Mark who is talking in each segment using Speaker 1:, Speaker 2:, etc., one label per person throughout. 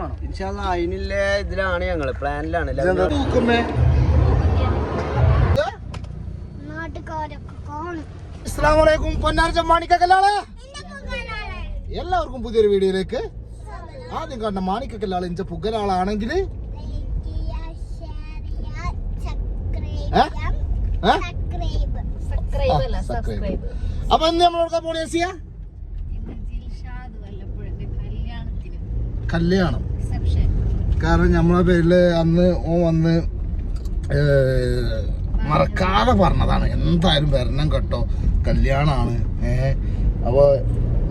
Speaker 1: വേണം
Speaker 2: ഇൻഷാല്ല അതിനുള്ള ഇതിലാണ് ഞങ്ങൾ പ്ലാനിലാണ്
Speaker 1: ചമ്മാണിക്കല്ലാളെ എല്ലാവർക്കും പുതിയൊരു വീഡിയോയിലേക്ക് ആദ്യം കണ്ട മാണിക്കല്ലാൾ ഇഞ്ച പുകലാളാണെങ്കിൽ. അപ്പൊ ഇന്ന് നമ്മളോട് ചെയ്യാ കല്യാണം. കാരണം നമ്മളെ പേരിൽ അന്ന് ഓ വന്ന് മറക്കാതെ പറഞ്ഞതാണ്. എന്തായാലും വരണം കേട്ടോ. കല്യാണമാണ് ഏ അപ്പോൾ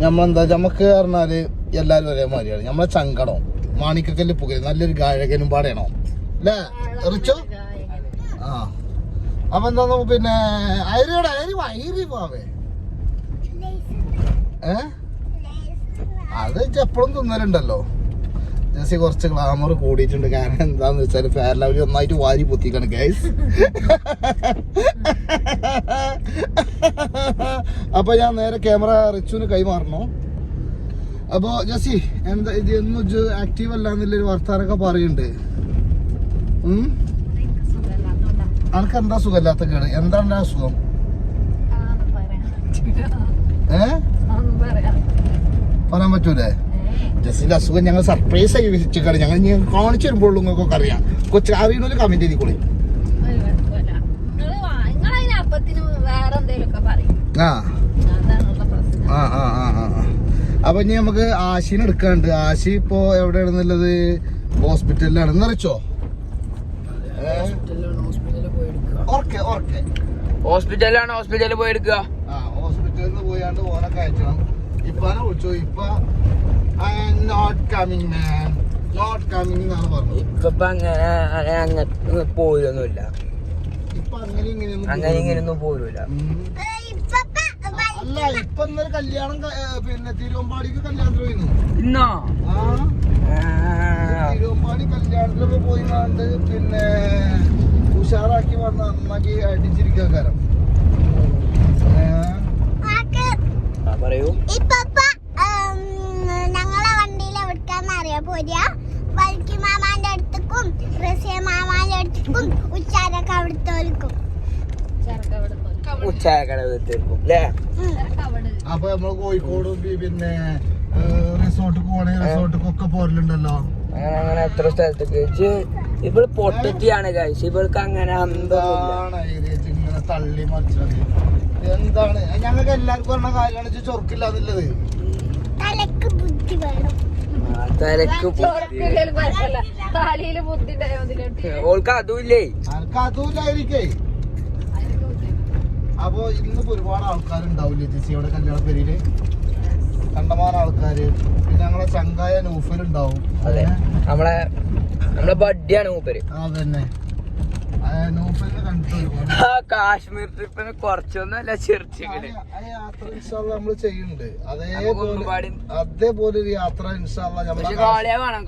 Speaker 1: നമ്മളെന്താ നമുക്ക് പറഞ്ഞാൽ എല്ലാരും ഒരേ മാതിരിയാണ് നമ്മളെ ചങ്കടം മാണിക്കക്കല്ല് പുകര് നല്ലൊരു ഗായകനും പാടണോ? അല്ലേ റിച്ചോ? ആ. അപ്പൊ എന്താ പിന്നെ അരിയുടെ അരി അരി പോവേ ഏ? അത് എപ്പോഴും തിന്നലുണ്ടല്ലോ. ജെസ്സി കുറച്ച് ഗ്ലാമർ കൂടിയിട്ടുണ്ട്. കാരണം എന്താന്ന് വെച്ചാൽ ഫെയർ ലവലി ഒന്നായിട്ട് വാരി പൊത്തിക്കാണ് ഗൈസ് അപ്പൊ ഞാൻ നേരെ ക്യാമറ റിച്ചുവിന് കൈമാറണോ അപ്പൊ ജസ്സി എന്താ ഇത് എന്നും ആക്റ്റീവ് അല്ല എന്നുള്ളൊരു വർത്താനൊക്കെ പറയുന്നുണ്ട് അനക്ക് എന്താ സുഖമില്ലാത്ത കേട് എന്താണ് ആ അസുഖം? ഏ? പറയാൻ പറ്റൂലേ? ജസ്റ്റിന്റെ അസുഖം ഞങ്ങൾ സർപ്രൈസ് ആയി വെച്ചിട്ടാണ് ഞങ്ങൾ ഇനി കാണിച്ചു വരുമ്പോൾ നിങ്ങൾക്കൊക്കെ അറിയാം. കൊച്ചു അറിയണ ഒരു കമന്റ് ചെയ്തിക്കോളി
Speaker 3: അപ്പത്തിന് വേറെ എന്തേലൊക്കെ പറയും.
Speaker 1: ആ. ആ ആ ആ ആ. അപ്പൊ ഇനി നമുക്ക് ആശിനെ എടുക്കാണ്ട് ആശി ഇപ്പോ എവിടെയാണെന്നുള്ളത്? ഹോസ്പിറ്റലിലാണ്. എന്നറിച്ചോ ഓർക്കെ ഓർക്കെ
Speaker 2: ഹോസ്പിറ്റലിലാണ്. ഹോസ്പിറ്റലിൽ പോയി എടുക്കുക.
Speaker 1: ആ ഹോസ്പിറ്റലിൽ പോയാണ്ട് ഓനൊക്കെ കയറ്റണം ഇപ്പാനെ വിളിച്ചോ? ഇപ്പൊ not coming man not coming എന്നാണ് പറഞ്ഞത്.
Speaker 2: ഇപ്പൊ അങ്ങനെ അങ്ങനെ പോരൊന്നുമില്ല
Speaker 1: ഇപ്പൊ അങ്ങനെ ഇങ്ങനെയൊന്നും
Speaker 2: അങ്ങനെ ഇങ്ങനെയൊന്നും പോരൂല.
Speaker 1: ഉം. അല്ല ഇപ്പൊ ഇന്നൊരു കല്യാണം പിന്നെ തിരുവമ്പാടിക്ക് കല്യാണത്തിന് പോയിരുന്നു
Speaker 2: ഇന്നോ?
Speaker 1: തിരുവമ്പാടി കല്യാണത്തിലൊക്കെ പോയി കണ്ട് പിന്നെ ഉഷാറാക്കി വന്ന് നന്നാക്കി അടിച്ചിരിക്കാരം
Speaker 3: ഉച്ചാരൊക്കെ
Speaker 2: അല്ലേ
Speaker 1: അപ്പൊ നമ്മൾ കോഴിക്കോട് പിന്നെ റിസോർട്ട് പോണേ റിസോർട്ടിക്കൊക്കെ പോരലുണ്ടല്ലോ.
Speaker 2: അങ്ങനെ അങ്ങനെ എത്ര സ്ഥലത്തേക്ക്? വെച്ച് ഇവൾ പൊട്ടത്തിയാണ് കഴിച്ച് ഇവൾക്ക് അങ്ങനെ
Speaker 1: എന്താണ് തള്ളി മറിച്ചത്. എന്താണ്? ഞങ്ങൾക്ക് എല്ലാവർക്കും പറഞ്ഞ കാര്യമാണ് ചൊറുക്കില്ല എന്നുള്ളത്
Speaker 3: തലക്ക് ബുദ്ധി വേണം.
Speaker 2: ഓൾക്ക് അതുമില്ലേ
Speaker 1: അപ്പൊ ഇന്നിപ്പോ ഒരുപാട് ആൾക്കാരുണ്ടാവില്ലേ ഇവിടെ കല്യാണ പേരിൽ. കണ്ടമാർ ആൾക്കാര്. പിന്നെ ഞങ്ങളെ ചങ്കായ നൂഫലുണ്ടാവും
Speaker 2: അതെ. നമ്മളെ നമ്മളെ ബഡ്ഡിയാണ് മൂപ്പര്.
Speaker 1: അതന്നെ.
Speaker 2: ആ കാശ്മീർ ട്രിപ്പിന് കുറച്ചൊന്നുമല്ല
Speaker 1: ആ യാത്ര ഇൻഷാല്ല നമ്മൾ ചെയ്യുന്നുണ്ട്.
Speaker 2: നമുക്ക്
Speaker 1: അതേപോലെ
Speaker 2: ഒരുപാട്
Speaker 1: അതേപോലെ ഒരു യാത്ര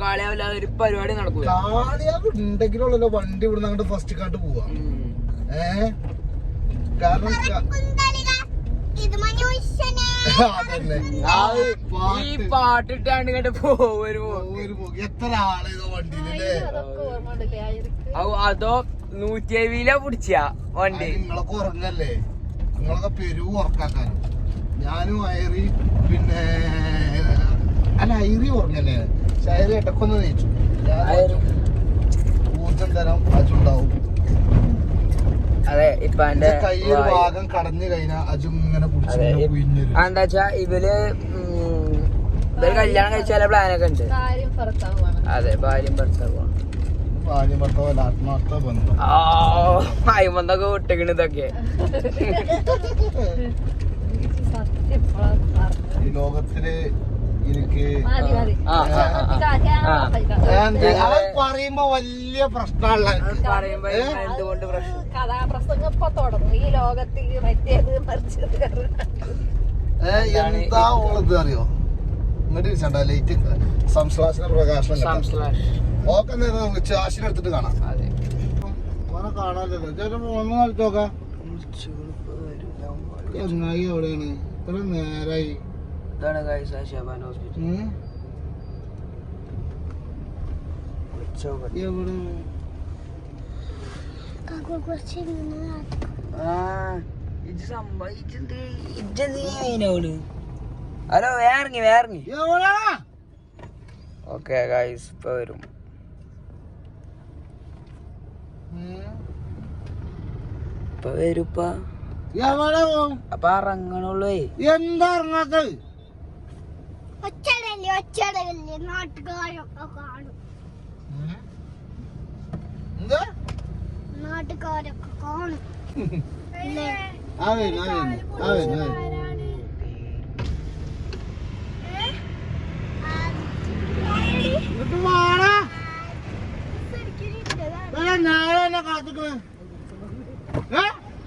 Speaker 2: കാളിയാവില്ലാതെ പരിപാടി നടക്കൂല.
Speaker 1: കാളിയാവ് ഉണ്ടെങ്കിലുള്ളല്ലോ വണ്ടി ഇവിടുന്ന് അങ്ങോട്ട് ഫസ്റ്റ് കാട്ട് പോവാ. ഏ? കാരണം ക-
Speaker 3: ഇത്
Speaker 2: ആ,
Speaker 1: ആ
Speaker 2: ഈ
Speaker 1: പാട്ട്
Speaker 2: പാട്ടിട്ടാണ്ട് ഇങ്ങോട്ട് പോവും ഒരു
Speaker 1: ഒരു പോ- എത്ര ആൾ വണ്ടിയിലല്ലേ
Speaker 2: അതോ നൂറ്റി എഴുപതിലാ പിടിച്ച വണ്ടി?
Speaker 1: നിങ്ങളൊക്കെ ഉറങ്ങല്ലേ? നിങ്ങളൊക്കെ പെരു ഉറക്കാക്കാനും ഞാനും അയറി പിന്നെ അല്ല അയറി ഉറങ്ങല്ലേ? പക്ഷെ അയറി. ഇടക്കൊന്ന് നയിച്ചു ഊർജം തരാം.
Speaker 2: അതെ ഇപ്പൊ എന്റെ
Speaker 1: കൈ ഒരു ഭാഗം കടഞ്ഞു കഴിഞ്ഞാൽ അജു ഇങ്ങനെ പിടിച്ച്
Speaker 2: അതെ.
Speaker 1: ഇങ്ങനെ കുഴിഞ്ഞരും.
Speaker 2: എന്താ വെച്ചാ ഇവർ ഇവർ കല്യാണം കഴിച്ചാല പ്ലാനൊക്കെ ഉണ്ട്. അതെ ഭാര്യയും ഭർത്താവുമാണ് അയിമന്തൊക്കെ വിട്ടിക്കണ് ഇതൊക്കെ.
Speaker 1: ഈ ലോകത്തിൽ പറയുമ്പോ വലിയ പ്രശ്നമുള്ള
Speaker 3: കഥാപ്രസംഗം ഇപ്പൊ തുടങ്ങും. ഈ ലോകത്തിൽ മറ്റേത് മറിച്ചത്
Speaker 1: എന്താ ഉള്ളത് അറിയോ? ഇങ്ങോട്ട് ഇരിച്ചണ്ട ലൈറ്റ് സംശ്ലാസന പ്രകാശനം. ഓക്കെ നമുക്ക് ചാശിനെ എടുത്തിട്ട് കാണാം.
Speaker 2: അതെ.
Speaker 1: ഓനെ കാണാനല്ലോ ചേട്ടൻ ഒന്ന് നോക്കാം ചങ്ങായി എവിടെയാണ് ഇത്ര നേരായി.
Speaker 2: ഇതാണ് ഗൈസ് ഷാബാൻ. ആ ഇത് ഹോസ്പിറ്റൽ ഹലോ വേറങ്ങി വേറങ്ങി ഓക്കെ ഗൈസ് ഇപ്പൊ വരും. ഇപ്പൊ വരുപ്പ അപ്പൊ ഇറങ്ങണുള്ളേ.
Speaker 1: എന്താ ഇറങ്ങാത്തത്?
Speaker 3: ഒച്ചടല്ലേ ഒച്ചടല്ലേ നാട്ടുകാരൊക്കെ കാണും.
Speaker 1: എന്താ?
Speaker 3: നാട്ടുകാരൊക്കെ കാണും.
Speaker 1: കാത്തിക്കണ്?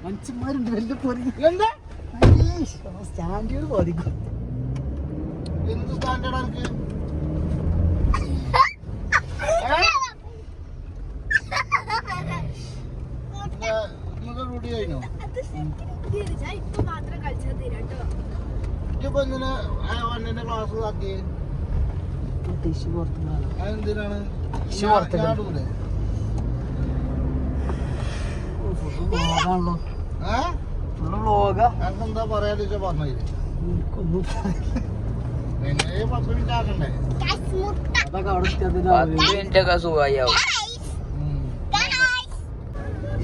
Speaker 2: മനുഷ്യന്മാരുണ്ട് വലിയ
Speaker 1: എന്താ?
Speaker 2: സ്റ്റാൻഡേർഡ് ബാധിക്കും
Speaker 1: എന്ത് സ്റ്റാൻഡേർഡ് എനിക്ക് ക്ലാസ് ആക്കി?
Speaker 2: വ്ളോഗാണല്ലോ
Speaker 1: ഏ?
Speaker 2: ഫുള്ള്
Speaker 1: അനക്ക് എന്താ പറയാന്ന് വെച്ചാ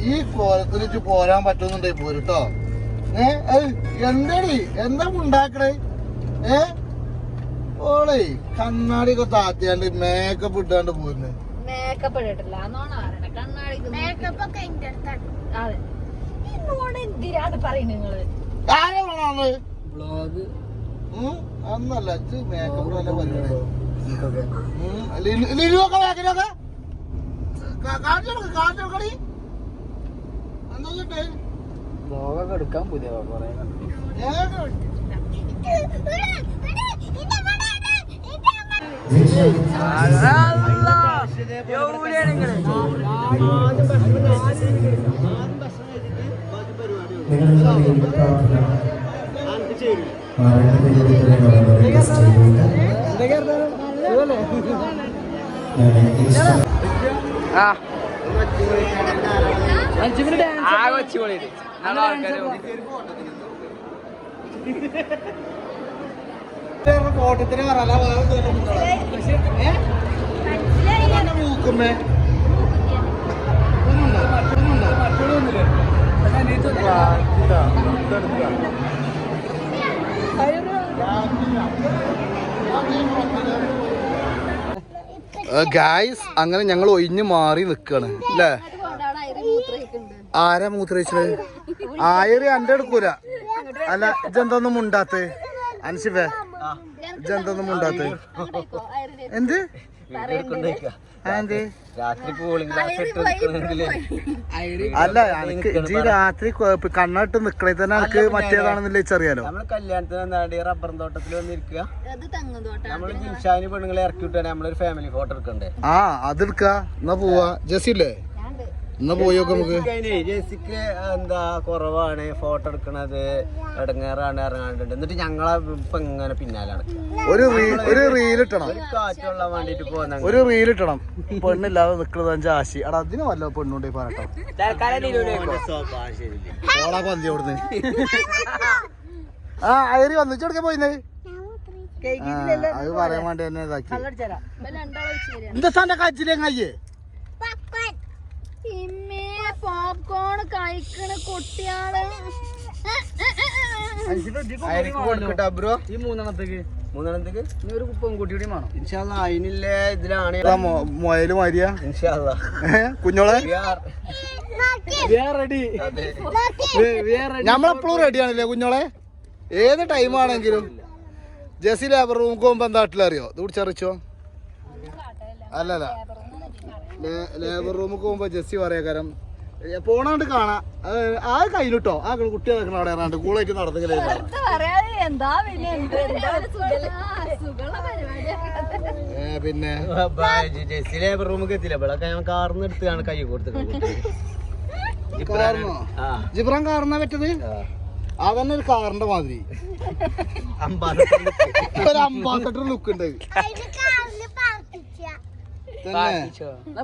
Speaker 1: ഈ കോലത്തിൽ വെച്ച് പോരാൻ പറ്റുന്നുണ്ടേ പോരുട്ടോ ഏ എന്താടി? എന്താ ഉണ്ടാക്കണേ? ഏ? ഓളേ കണ്ണാടി ഒക്കെ താത്തിയാണ്ട് മേക്കപ്പ് ഇട്ടാണ്ട് പോരുന്നേ.
Speaker 4: മേക്കപ്പ് ഇട്ടിട്ടില്ല. പറയണ.
Speaker 3: ഒക്കെ
Speaker 4: അതെ. ഈ നോണ എന്തിനാണ് പറയുന്നത് നിങ്ങൾ?
Speaker 1: ആരാ
Speaker 2: ബ്ലോഗ്
Speaker 1: അന്നല്ല മേക്കപ്പ് നല്ല പരിപാടി ഉം, ലിലു- ലിലുവൊക്കെ മേക്കപ്പൊക്കെ കാണിച്ചു കൊടുക്ക് കാണിച്ചു കൊടുക്കടി എന്താ ചെയ്യട്ടെ
Speaker 2: വ്ളോഗൊക്കെ എടുക്കാൻ പുതിയ കുറെ
Speaker 1: മേക്കപ്പ്
Speaker 5: പ്രാർത്ഥന മാറേണ്ട ദൈവത്തിന് വളരെ
Speaker 2: ആൾക്കാര്
Speaker 1: ഫോട്ടത്തിന് പറയല ഗായ്സ് അങ്ങനെ ഞങ്ങൾ ഒഴിഞ്ഞു മാറി നിക്കാണ്. അല്ലേ ആരാ മൂത്രയിച്ചത്? ആയിരം അന്റെ എടുക്കൂല അല്ല ഇതെന്താ ഒന്നും മുണ്ടാത്തേ? അൻസിഫേ. ഇജെന്തൊന്നും ഉണ്ടാത്ത എന്ത്? അല്ല എനിക്ക് ഇജ്ജ് രാത്രി കണ്ണിട്ട് നിക്കണേ തന്നെ എനിക്ക് മറ്റേതാണെന്നില്ല അറിയാലോ
Speaker 2: നമ്മൾ കല്യാണത്തിന് വന്നാണ്ട് റബ്ബർ തോട്ടത്തിൽ വന്നിരിക്കുക നമ്മൾ ജിൻഷാനി പെണ്ണുങ്ങളെ ഇറക്കി വിട്ടാണ് നമ്മളൊരു ഫാമിലി ഫോട്ടോ എടുക്കണ്ടേ?
Speaker 1: ആ അതെടുക്ക. എന്നാ പോവാ. ജസില്ലേ എന്നാ പോയി നോക്കാം നമുക്ക്?
Speaker 2: ജെസിക്ക് എന്താ കുറവാണ്. ഫോട്ടോ എടുക്കണത് ഇടങ്ങേറാണ് ഇറങ്ങാണ്ട് എന്നിട്ട് ഞങ്ങളെ ഇപ്പൊ ഇങ്ങനെ പിന്നാലാണ്
Speaker 1: ഒരു റീ- ഒരു റീൽ ഇട്ടണം.
Speaker 2: കാറ്റുള്ള വേണ്ടിട്ട് പോകുന്ന
Speaker 1: ഒരു റീൽ ഇട്ടണം. പെണ്ണില്ലാതെ നിക്കണത് അഞ്ച് ആശി എടാ അതിന് വല്ല പെണ്ണുണ്ടെ പറയട്ടോ. ഓളാ പന്തി അവിടുന്ന്. ആ അയറി വന്നു കൊടുക്കാൻ പോയിന്നേ? അത് പറയാൻ വേണ്ടി തന്നെ ഇതാക്കി. എന്താ സാറിന്റെ കാച്ചിലേ
Speaker 3: Popcorn.
Speaker 4: പോപ്കോൺ കഴിക്കണ കുട്ടിയാൾ
Speaker 2: ബ്രോ.
Speaker 1: ഈ മൂന്നെണ്ണത്തേക്ക്.
Speaker 2: മൂന്നെണ്ണത്തേക്ക്?
Speaker 1: ഇനി ഒരു കുപ്പം കൂട്ടി കൂടി വേണം
Speaker 2: ഇൻഷാല്ല അതിനില്ലേ ഇതിലാണ്.
Speaker 1: മൊയൽ മാരിയ
Speaker 2: ഇൻഷാല്ല
Speaker 1: കുഞ്ഞോളെ? റെഡി
Speaker 3: ആണല്ലേ
Speaker 1: നമ്മളെപ്പോഴും റെഡിയാണല്ലേ കുഞ്ഞോളെ? ഏത് ടൈം ആണെങ്കിലും. ജെസി ലേബർ റൂമിൽ പോകുമ്പോ എന്താ അറിയോ ഇത് കുടിച്ചറിച്ചോ അല്ലല്ല. ലേബർ റൂമിൽ പോകുമ്പോ ജെസ്സി പറയാ കാരണം പോണാണ്ട് കാണാം. ആ കയ്യിലിട്ടോ. ആ കുട്ടി നടക്കണ അവിടെ ഇറങ്ങാണ്ട് കൂളായിട്ട് നടന്നെങ്കിലേ
Speaker 4: എന്താ പിന്നെ
Speaker 2: ലേബർ റൂമിൽ എത്തില്ല ഇവിടെ ഞാൻ കാർന്ന് എടുത്താണ് കൈ കൊടുത്ത്
Speaker 1: കാറിനോ ജിബ്രാൻ കാറിനാ പറ്റത് അതന്നെ ഒരു കാറിന്റെ മാതിരി. ഒരു അംബാസഡർ ലുക്ക് ഉണ്ട്.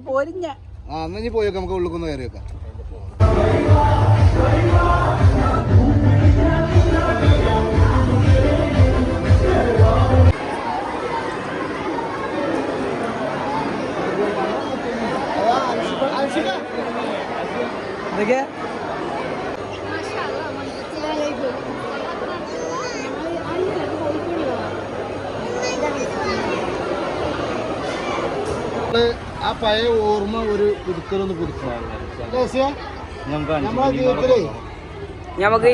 Speaker 2: പോരിഞ്ഞ
Speaker 1: ആ എന്നാ ഇനി പോയൊക്കെ നമുക്ക് ഉള്ളിൽ കയറി വെക്കാം നമ്മൾ ആ പഴയ ഓർമ്മ ഒരു പുതുക്കലൊന്ന് പുതുക്കണം നമ്മളെ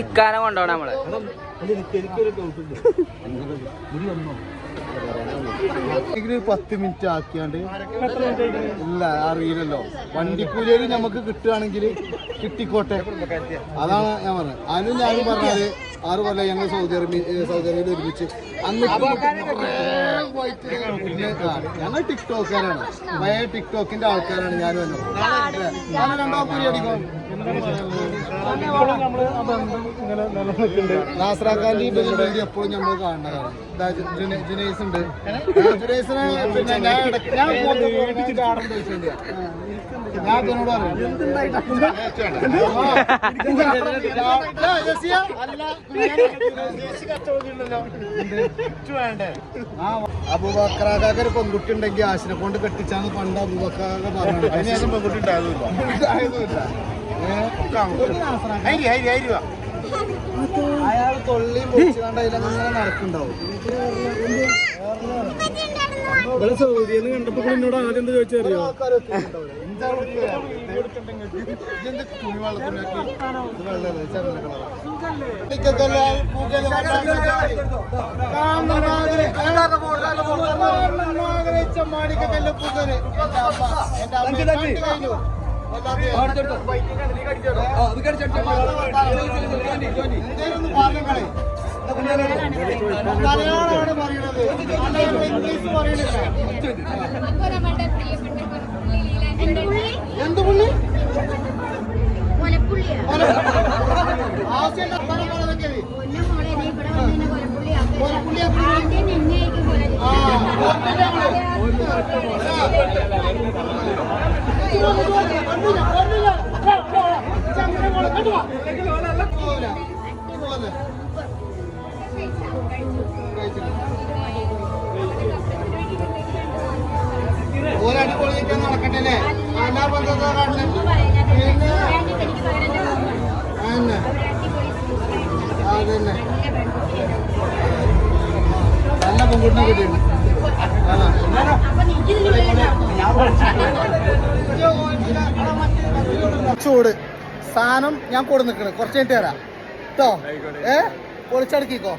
Speaker 2: ഇക്കാനം കൊണ്ടുപോകണം
Speaker 1: നമ്മൾ. പത്ത് മിനിറ്റ് ആക്കിയാണ്ട് ഇല്ല അറിയില്ലല്ലോ. വണ്ടിക്കൂലിയിൽ നമുക്ക് കിട്ടുകയാണെങ്കിൽ കിട്ടിക്കോട്ടെ. അതാണ് ഞാൻ പറഞ്ഞത്. അതിന് ഞാൻ പറഞ്ഞത് ആറ് കൊല്ലം ഞങ്ങൾ സൗദി അറേബ്യ സൗദി അറേബ്യയിൽ ഒരുമിച്ച്. അന്ന് ഞങ്ങൾ ടിക്ടോക്കാരാണ്. പഴയ ടിക്ടോക്കിന്റെ ആൾക്കാരാണ് ഞാനും എന്നെ. ഞാൻ രണ്ടോ അടിക്കും. നാസറാഖാന്റെ ബെല്ലുബെല്ലി എപ്പോഴും നമ്മൾ കാണുന്നതാണ് ജുനൈസ് ഉണ്ട് ആ, ജുനൈസിനെ പിന്നെ ഞാൻ ഞാൻ ഞാൻ അതിനോട് ഒരു പെൺകുട്ടി ഉണ്ടെങ്കിൽ ആശിനെ കൊണ്ട് കെട്ടിച്ചാന്ന് പണ്ട് അബൂബക്കറാക്ക പറഞ്ഞു അതിനുശേഷം പെൺകുട്ടി ഉണ്ടായതുമില്ല. അയാൾ തൊള്ളിയും പൊളിച്ചുകൊണ്ട് അതിലങ്ങനെ നടക്കുന്നുണ്ടാവും
Speaker 5: കണ്ടപ്പോ എന്നോട് ആദ്യം എന്താ ചോദിച്ചറിയോ
Speaker 1: മലയാളമാണ് പറയണത് ഇംഗ്ലീഷ് പറയണില്ല എന്ത് പുള്ളി ആവശ്യം പറഞ്ഞതൊക്കെ
Speaker 3: പൊന്നു മോളെ നീ ഇവിടെ വന്നതിനെ കൊലപ്പുള്ളിയാ ആദ്യം നിന്നെയായിരിക്കും കൊല
Speaker 1: ആ ഒരടിപൊളിയൊക്കെ നടക്കട്ടെ അല്ലേ? എല്ലാ ബന്ധത്തെ കാട്ടിലും പിന്നെ? അതന്നെ അതന്നെ നല്ല പെൺകുട്ടിനെ കിട്ടിയിട്ടുണ്ട് ചൂട്. സാധനം ഞാൻ കൊടു നിൽക്കണേ കുറച്ച് കഴിഞ്ഞിട്ട് തരാം കേട്ടോ ഏ? പൊളിച്ചടക്കിക്കോ.